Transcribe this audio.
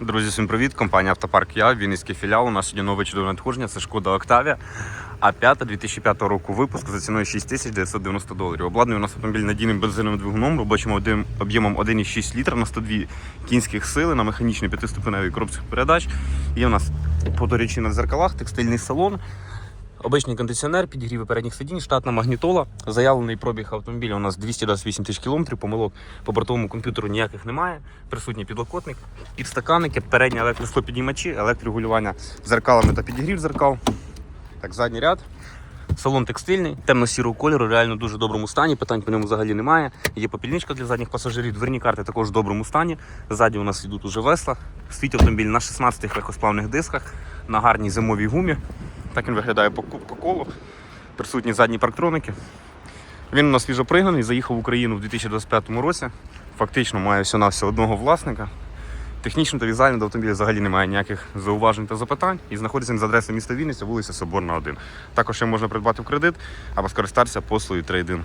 Друзі, всім привіт! Компанія Автопарк Я, Вінницький філіал. У нас сьогодні нове чудове надходження. Це шкода Октавія. А 5 2005 року випуск за ціною 6990 доларів. Обладнаний у нас автомобіль надійним бензиновим двигуном, робочим об'ємом 1,6 літра на 102 кінських сили на механічній п'ятиступеневій коробці передач. Є у нас поторічні на дзеркалах, текстильний салон. Обичний кондиціонер, підігріви передніх сидінь, штатна магнітола. Заявлений пробіг автомобіля у нас 228 тисяч кілометрів, помилок по бортовому комп'ютеру ніяких немає. Присутній підлокотник, підстаканники, передні електросклопідіймачі, електрорегулювання дзеркалами та підігрів дзеркал. Так, задній ряд. Салон текстильний, темно-сірого кольору, реально дуже доброму стані. Питань по ньому взагалі немає. Є попільничка для задніх пасажирів, дверні карти також в доброму стані. Ззаді у нас йдуть уже весла. Стоїть автомобіль на 16 легкосплавних дисках, на гарній зимовій гумі. Так він виглядає по, по колу. Присутні задні парктроники. Він у нас свіжопригнаний, заїхав в Україну в 2025 році. Фактично має всього-навсього одного власника. Технічно та візуально до автомобіля взагалі немає ніяких зауважень та запитань. І знаходиться він за адресою міста Вінниця, вулиця Соборна 1. Також ще можна придбати в кредит або скористатися послугою трейдин.